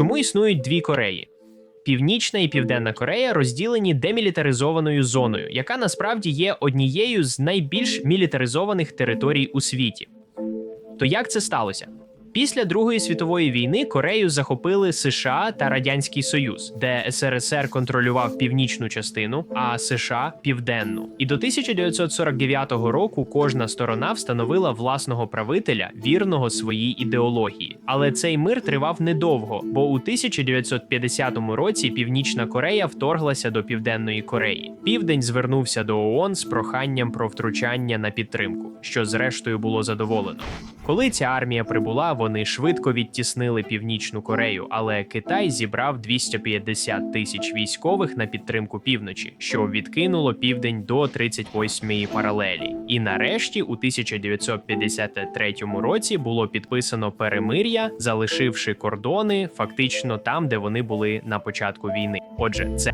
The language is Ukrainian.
Чому існують дві Кореї? Північна і Південна Корея розділені демілітаризованою зоною, яка насправді є однією з найбільш мілітаризованих територій у світі. То як це сталося? Після Другої світової війни Корею захопили США та Радянський Союз, де СРСР контролював північну частину, а США південну. І до 1949 року кожна сторона встановила власного правителя, вірного своїй ідеології. Але цей мир тривав недовго, бо у 1950 році Північна Корея вторглася до Південної Кореї. Південь звернувся до ООН з проханням про втручання на підтримку, що зрештою було задоволено. Коли ця армія прибула, вони швидко відтіснили Північну Корею, але Китай зібрав 250 тисяч військових на підтримку півночі, що відкинуло південь до 38-ї паралелі. І нарешті, у 1953 році, було підписано перемир'я, залишивши кордони фактично там, де вони були на початку війни. Отже, це